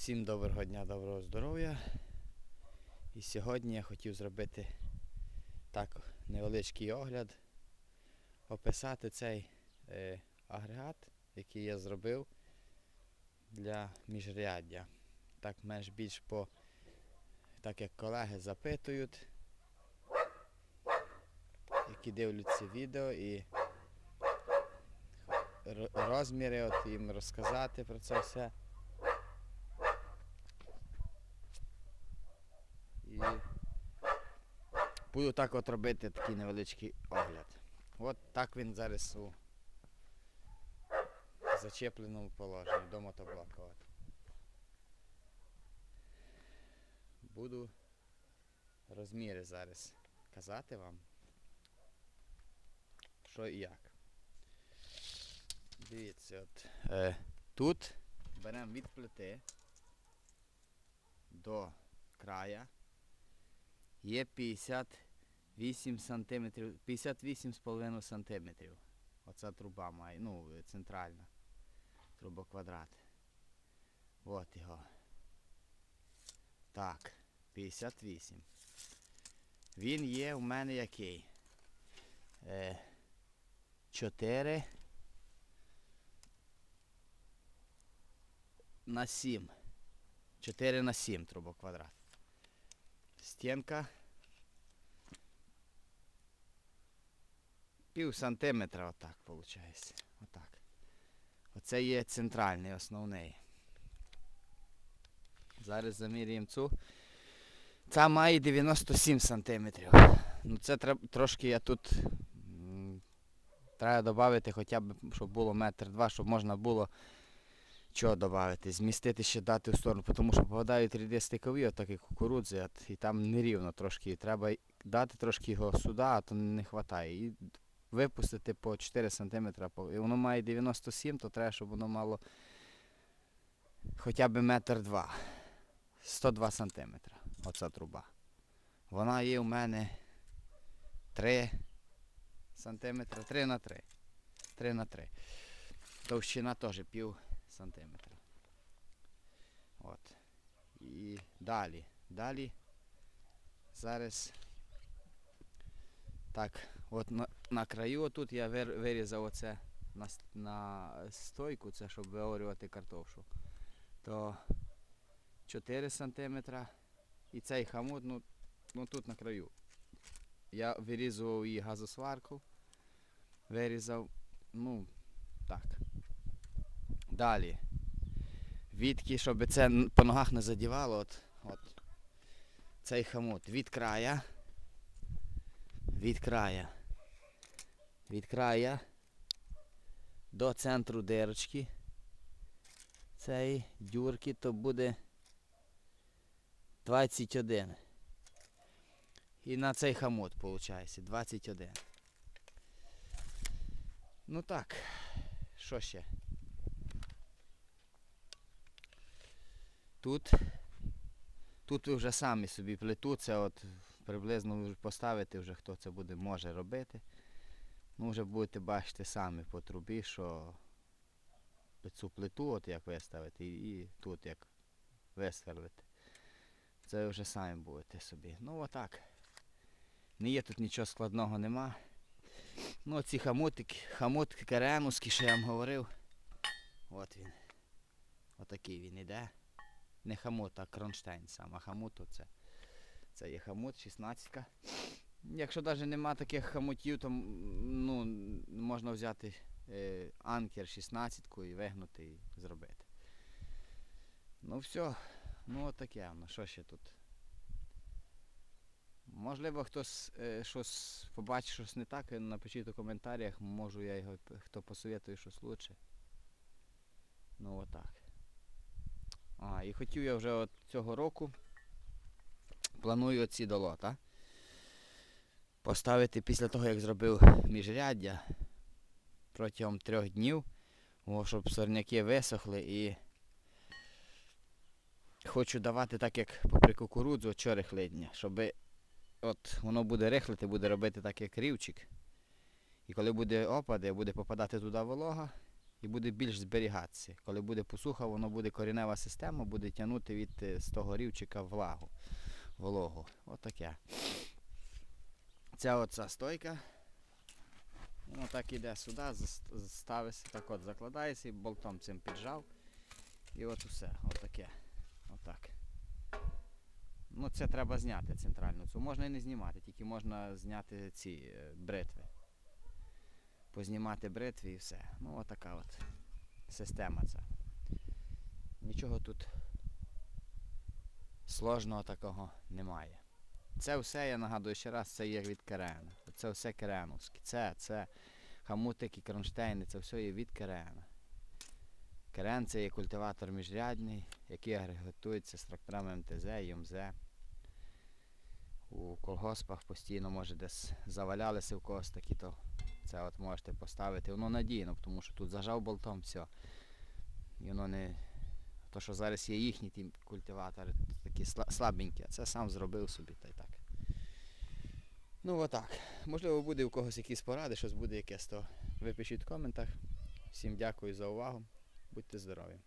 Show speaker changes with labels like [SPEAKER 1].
[SPEAKER 1] Всім доброго дня, доброго здоров'я. І сьогодні я хотів зробити так невеличкий огляд, описати цей е, агрегат, який я зробив для міжряддя. Так менш більш по так як колеги запитують, які дивляться відео і розміри, от їм розказати про це все. І буду так от робити такий невеличкий огляд. От так він зараз у зачепленому положенні до мотоблока. От. Буду розміри зараз казати вам, що і як. Дивіться, от е, тут беремо від плити до края є 58 сантиметрів, 58,5 сантиметрів. Оця труба має, ну, е, центральна трубоквадрат. От його. Так, 58. Він є у мене який? Е, 4 на 7. 4 на 7 трубоквадрат. Стінка пів сантиметра отак виходить. Отак. Оце є центральний, основний. Зараз заміряємо цю. Ця має 97 сантиметрів. Ну це трошки я тут треба додати хоча б, щоб було метр два, щоб можна було чого додати, змістити ще дати в сторону, тому що попадають ряди стикові, отак як кукурудзи, і там нерівно трошки. Треба дати трошки його сюди, а то не вистачає. І випустити по 4 см. І воно має 97, то треба, щоб воно мало хоча б метр два. 102 см. Оця труба. Вона є у мене 3 см, 3 на 3. 3 на 3. Товщина теж пів сантиметра. От. І далі. Далі. Зараз. Так, от на, краю отут я вирізав оце на, на стойку, це щоб виорювати картошу. То 4 сантиметра. І цей хамут, ну, ну тут на краю. Я вирізував її газосварку. Вирізав, ну, так. Далі. Відки, щоб це по ногах не задівало, от, от цей хамут від края. Від края. Від края до центру дирочки. Цієї дюрки то буде 21. І на цей хамут, виходить, 21. Ну так, що ще? Тут, тут ви вже самі собі це от приблизно ви поставити вже хто це буде може робити. Ну вже будете бачити самі по трубі, що цю плиту от як виставити і, тут як висверлити. Це вже самі будете собі. Ну отак. Не є тут нічого складного нема. Ну ці хамутики, хамут керенуський, що я вам говорив. От він. Отакий він іде. Не хамут, а кронштейн сам, а хамут оце. Це є хамут, 16. Якщо навіть нема таких хамутів, то ну, можна взяти е, анкер 16 і вигнути і зробити. Ну все, ну отаке воно, що ще тут. Можливо, хтось е, щось побачить, щось не так, напишіть у коментарях, можу я його, хто посоветує щось лучше. Ну отак. А, і хотів я вже от цього року планую оці долота поставити після того, як зробив міжряддя протягом трьох днів, щоб сорняки висохли і хочу давати так, як попри кукурудзу, що рихлидня, щоб от воно буде рихлити, буде робити так, як рівчик. І коли буде опади, буде попадати туди волога, і буде більш зберігатися. Коли буде посуха, воно буде коренева система, буде тягнути від е, з того рівчика влагу, вологу. Отаке. Ця оця стойка. Воно так іде сюди, ставиться, так от закладається і болтом цим піджав. І от усе. Отаке. Отак. Ну, це треба зняти центральну цю. Можна і не знімати, тільки можна зняти ці е, бритви. Познімати бритві і все. Ну, отака от система ця. Нічого тут сложного такого немає. Це все, я нагадую ще раз, це є від керена. Це все кереновське. Це, це хамутики, кронштейни, це все є від керена. Керен це є культиватор міжрядний, який агрегатується з тракторами МТЗ, ЮМЗ. У колгоспах постійно може десь завалялися в когось такі, то це от можете поставити. Воно надійно, тому що тут зажав болтом, все. І воно не. То, що зараз є їхні ті культиватори, такі слабенькі, а це сам зробив собі та. Ну отак. Можливо, буде у когось якісь поради, щось буде якесь, то ви пишіть в коментах. Всім дякую за увагу. Будьте здорові.